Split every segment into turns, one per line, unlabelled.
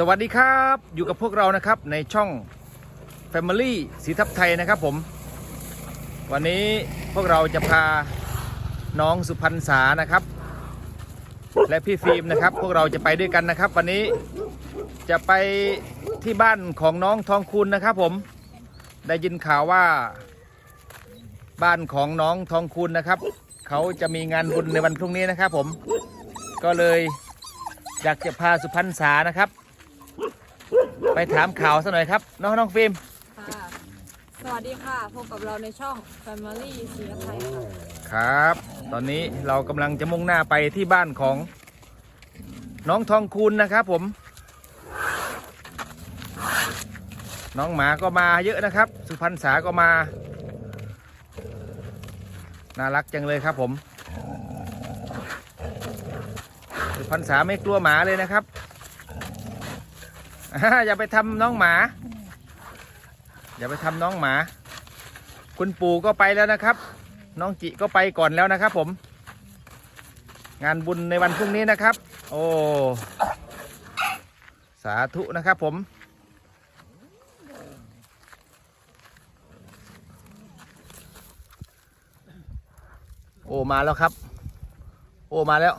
สวัสดีครับอยู่กับพวกเรานะครับในช่อง Family สีทับไทยนะครับผม วันนี้พวกเราจะพาน้องสุพรรณษานะครับ และพี่ฟิล์มนะครับ พวกเราจะไปด้วยกันนะครับ วันนี้จะไปที่บ้านของน้องทองคุณนะครับผมได้ยินข่าวว่า บ้านของน้องทองคุณนะครับ เขาจะมีงานบุญในวันพรุ่งนี้นะครับผมก็เลยอยากจะพาสุพรรณษานะครับ ไปถามข่าวซะหน่อยครับน้องน้องฟิล์ม
ค่ะสวัสดีค่ะพบกับเราในช่อง Family สีไทยค่ะ
ครับ ตอนนี้เรากำลังจะมุ่งหน้าไปที่บ้านของ น้องทองคูณนะครับผม น้องหมาก็มาเยอะนะครับ สุพรรณษาก็มา น่ารักจังเลยครับผม สุพรรณษาไม่กลัวหมาเลยนะครับ อย่าไปทำน้องหมา อย่าไปทำน้องหมา คุณปู่ก็ไปแล้วนะครับ น้องจิก็ไปก่อนแล้วนะครับ ผม งานบุญในวันพรุ่งนี้นะครับ โอ้สาธุนะครับผมโอ้มาแล้วครับ โอ้มาแล้ว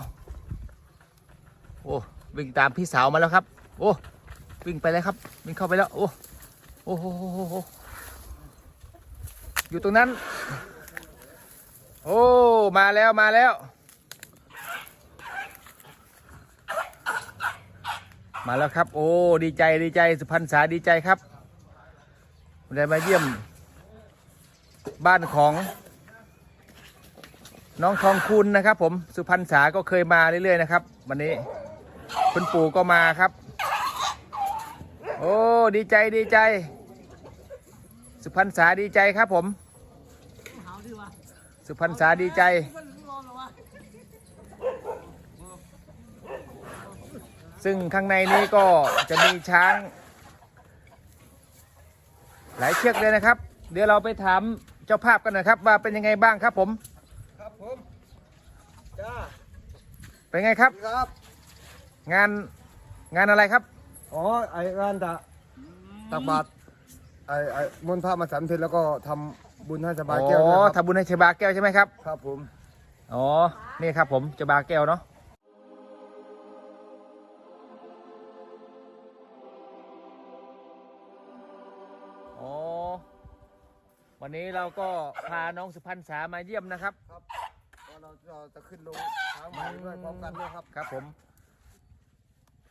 โอ้วิ่งตามพี่สาวมาแล้วครับ โอ้ วิ่งไปเลยครับวิ่งเข้าไปแล้ว โอ้โอ้โหอยู่ตรงนั้น โอ้มาแล้วมาแล้ว มาแล้วครับ โอ้ดีใจดีใจสุพรรณษาดีใจครับได้มาเยี่ยม บ้านของ น้องทองคุณนะครับ ผมสุพรรณษาก็เคยมาเรื่อยๆนะครับ วันนี้คุณปู่ก็มาครับ โอ้ดีใจดีใจ สุพรรณษาดีใจครับผม สุพรรณษาดีใจ ซึ่งข้างในนี้ก็จะมีช้าง หลายเชือกเลยนะครับ เดี๋ยวเราไปถามเจ้าภาพกันหน่อยครับ ว่าเป็นยังไงบ้างครับผม
ครับผมจ้า
เป็นไงครับ
ครับ
งานงานอะไรครับ
อ๋อไอ้งานตะตักบาตรไอ้ไอ้มนต์พระมาสันเพลแล้วก็ทำบุญให้สบาย
อ๋
แก้ว
อ
นะครับ
ทำบุญให้เชบาแก้วใช่ไหมครับ
ครับผม
อ๋อ นี่ครับผมเชบาแก้วเนาะอ๋อ วันนี้เราก็พาน้องสุพรรณษามาเยี่ยมนะครับ
ครับก็เราเราจะขึ้นลงทางใหม่ด้วยพร้อมกันด้วยครับ
ครับผม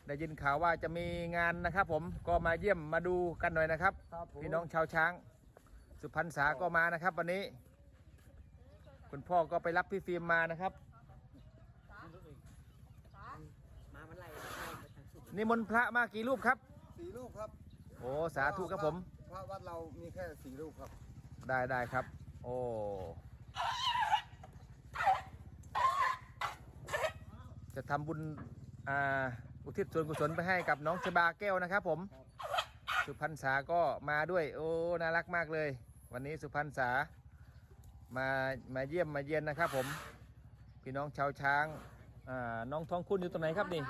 ได้ยินข่าวว่าจะมีงานนะครับ ผมก็มาเยี่ยมมาดูกันหน่อยนะครับ
ครับผม
พี่น้องชาวช้าง สุพรรณษาก็มานะครับ วันนี้ คุณพ่อก็ไปรับพี่ฟิล์มมานะครับนิมนต์พระมากี่รูปครับ
สี่ลูกครับ
โอ้สาธุครับผม
พระวัดเรามีแค่สี่ลูกครับ
ได้ได้ครับ โอ้ จะทำบุญ อ่า อุทิศส่วนกุศลไปให้กับน้องชบาแก้วนะครับ ผม สุพรรณษาก็มาด้วย โอ้น่ารักมากเลย วันนี้สุพรรณษามามาเยี่ยมมาเยียนนะครับ ผม พี่น้องชาวช้างอ่าน้องทองคุณอยู่ตรงไหนครับนี่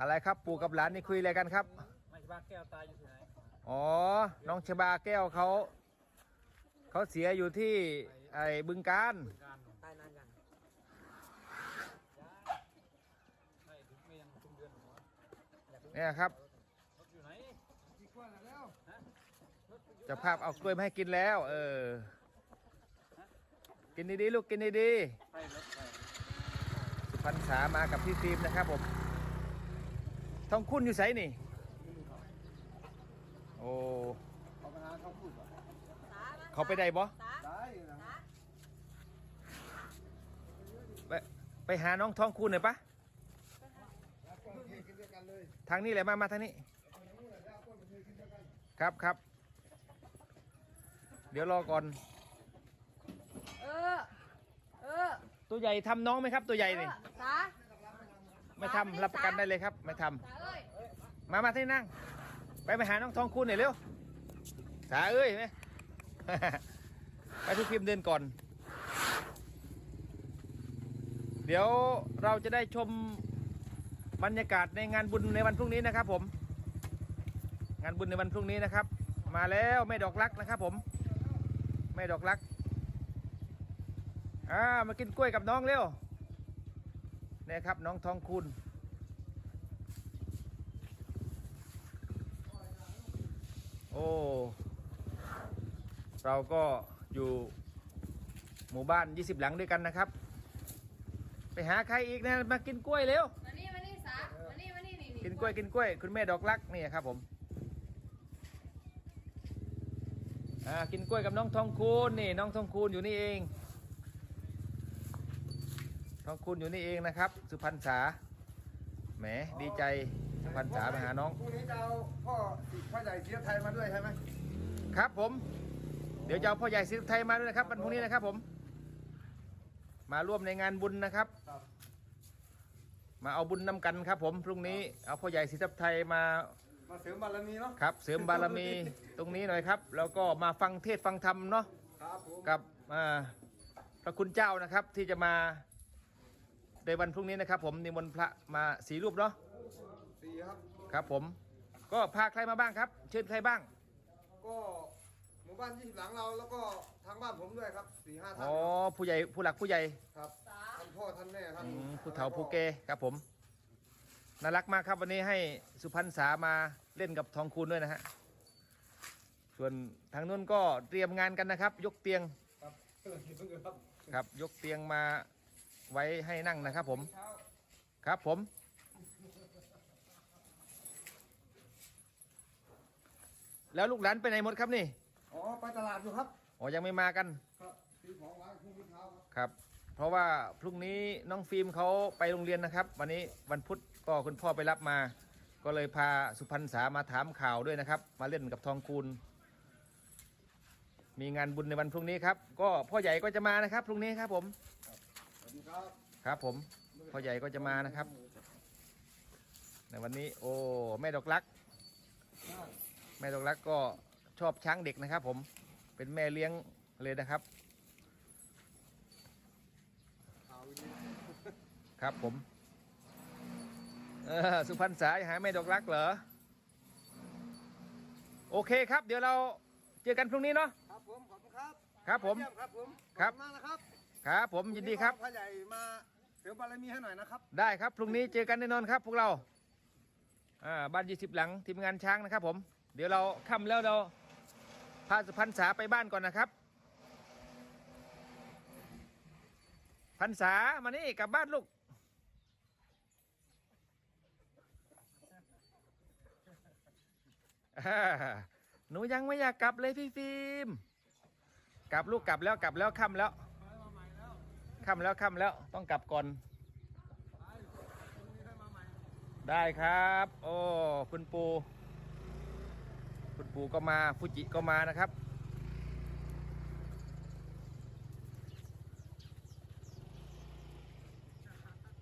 อะไรครับปู่กับหลานนี่คุยอะไรกันครับ
ไม่ใช่บ้าแก้วตายอยู่ที่ไหน
อ๋อน้องชบาแก้วเขา เขาเสียอยู่ที่ไอ้บึงการ
การตายนานยังใช่ถึงไม่ยังถึงเดือนหัว
เนี่ยครับ
รถอยู่ไหน
เจะภาพเอากล้วยมาให้กินแล้ว เออ กินดีๆลูกกินดี
ใช่รถใช่
ๆสุพรรณษามากับพี่ฟิล์มนะครับผมทองคุณอยู่ไสนี่ โอ้
เอาไปหาเขาพูดก่อ
เขาไปได้บ่
ได้นะ
ไปไปหาน้องทองคุณหน่อยปะทางนี้แหละมามาทางนี้ ครับครับ เดี๋ยวรอก่อน
เออ เออ
ตัวใหญ่ทำน้องไหมครับ ตัวใหญ่นี่
สา
ไม่ทำรับประกันได้เลยครับ ไม่ทำ
สาเอ้ย
มามาที่นั่ง ไปไปหาน้องทองคุณหน่อยเร็วสาเอ้ยไหม ไปพี่ฟิล์มเดินก่อน เดี๋ยวเราจะได้ชมบรรยากาศในงานบุญในวันพรุ่งนี้นะครับ ผม งานบุญในวันพรุ่งนี้นะครับ มาแล้วแม่ดอกรักนะครับ ผมแม่ดอกรักอ่ามากินกล้วยกับน้องเร็วนี่ครับน้องทองคุณโอ้ เราก็อยู่หมู่บ้าน 20 หลังด้วยกันนะครับ ไปหาใครอีกนะมากินกล้วยเร็ว
มานี่มานี่สามานี่มานี่นี่
กินกล้วยกินกล้วย คุณแม่ดอกรักนี่ครับผมอ่ากินกล้วยกับน้องทองคูณนี่น้องทองคูณอยู่นี่เองทองคูณอยู่นี่เองนะครับ สุพรรณษาแหมดีใจสุพรรณษาไปหาน้อง
พรุ่งนี้จะเอาพ่อพ่อใหญ่เสียไทยมาด้วยใช่ไหม
ครับผม เดี๋ยวจะเอาพ่อใหญ่สิทธิไทยมาด้วยนะครับวันพรุ่งนี้นะครับผม มาร่วมในงานบุญนะครับ
ครับ
มาเอาบุญนำกันครับผมพรุ่งนี้เอาพ่อใหญ่สิทธิไทยมา
มาเสริมบารมีเนาะ
ครับ เสริมบารมีตรงนี้หน่อยครับ แล้วก็มาฟังเทศน์ฟังธรรมเนาะ
ครับผม
กับอ่าพระคุณเจ้านะครับที่จะมาในวันพรุ่งนี้นะครับ ผมนิมนต์พระมาสีรูปเนาะ
สี่ครับ
ครับผม ก็พาใครมาบ้างครับ เชิญใครบ้าง
ก็ หมู่บ้านยี่สิบหลังเราแล้วก็ทางบ้านผมด้วยครับสี่ห้าท่าน
อ๋อผู้ใหญ่ผู้หลักผู้ใหญ่
ครับท่านพ่อท่านแม่ท่าน
อืมผู้เฒ่าผู้แก่ครับผมน่ารักมากครับวันนี้ให้สุพรรณษามาเล่นกับทองคูณด้วยนะฮะส่วนทางนู้นก็เตรียมงานกันนะครับ ยกเตียง
ครับเออครับ
ครับ ยกเตียงมาไว้ให้นั่งนะครับ ผม
เช้า
ครับผม แล้วลูกหลานไปไหนหมดครับนี่
อ๋อไปตลาดอยู่ครับ
อ๋อยังไม่มากัน
ครับซื้อของร้านพรุ่งนี้เช้าครับ
ครับ เพราะว่าพรุ่งนี้น้องฟิล์มเขาไปโรงเรียนนะครับ วันนี้วันพุธก็คุณพ่อไปรับมา ก็เลยพาสุพรรณษามาถามข่าวด้วยนะครับ มาเล่นกับทองคูณมีงานบุญในวันพรุ่งนี้ครับ ก็พ่อใหญ่ก็จะมานะครับ พรุ่งนี้ครับผม
สวัสดีครับ
ครับผมพ่อใหญ่ก็จะมานะครับ ในวันนี้ โอ้แม่ดอกรัก แม่ดอกรักก็ ชอบช้างเด็กนะครับ ผมเป็นแม่เลี้ยงเลยนะครับ
ข่าวนี้
ครับผมเออสุพรรณษาหาแม่ดอกรักเหรอ โอเคครับ เดี๋ยวเราเจอกันพรุ่งนี้เนาะ
ครับผมขอบคุณครับ
ครับผม
เยี่ยครับผม
ครับ
ขอณมากนะครับ
ครับผมยินดีครับ
พ่อใหญ่มาเสริมบารมีให้หน่อยนะครับ
ได้ครับพรุ่งนี้เจอกันแน่นอนครับ พวกเราอ่าบ้านยี่สิบหลังทีมงานช้างนะครับผม เดี๋ยวเราค่ำแล้วเรา พาสุพรรณษาไปบ้านก่อนนะครับพันษามานี่กลับบ้านลูกหนูยังไม่อยากกลับเลยพี่ฟิล์มกลับลูกกลับแล้วกลับแล้วค่ำแล้วค่ำแล้วค่ำแล้วต้องกลับก่อน ได้ครับ โอ้ คุณปู คุณปูก็มาฟูจิก็มานะครับ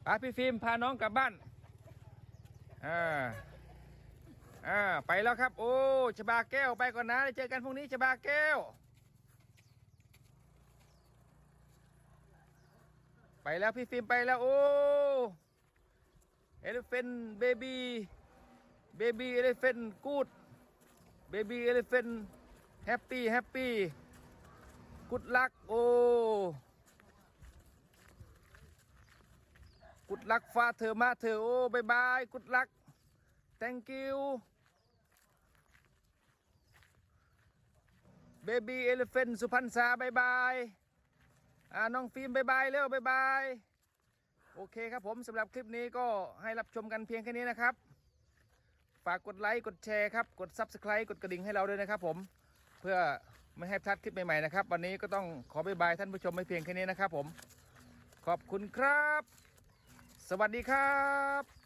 ไปพี่ฟิล์มพาน้องกลับบ้าน อ่า อ่า ไปแล้วครับ โอ้ชบาแก้วไปก่อนนะเดี๋ยวเจอกันพรุ่งนี้ชบาแก้ว ไปแล้วพี่ฟิล์มไปแล้ว โอ้เอลฟินเบบีเบบีเอลฟินกู๊ด บบี้เอลิเฟนแฮปปี้แฮปปี้กุดลักโอ้กุดลักฟาเธอมาเธอโอ้บายบายกุดลัก thank you baby elephant สุพรรณษาบายบายอ่าน้องฟิล์มบายบายเร็วบายบาย โอเคครับผมสำหรับคลิปนี้ก็ให้รับชมกันเพียงแค่นี้นะครับ ฝากกดไลค์กดแชร์ครับ กด Subscribe กดกระดิ่งให้เราด้วยนะครับ ผมเพื่อไม่ให้พลาดคลิปใหม่ๆนะครับ วันนี้ก็ต้องขอบายบายท่านผู้ชมไม่เพียงแค่นี้นะครับผม ขอบคุณครับ สวัสดีครับ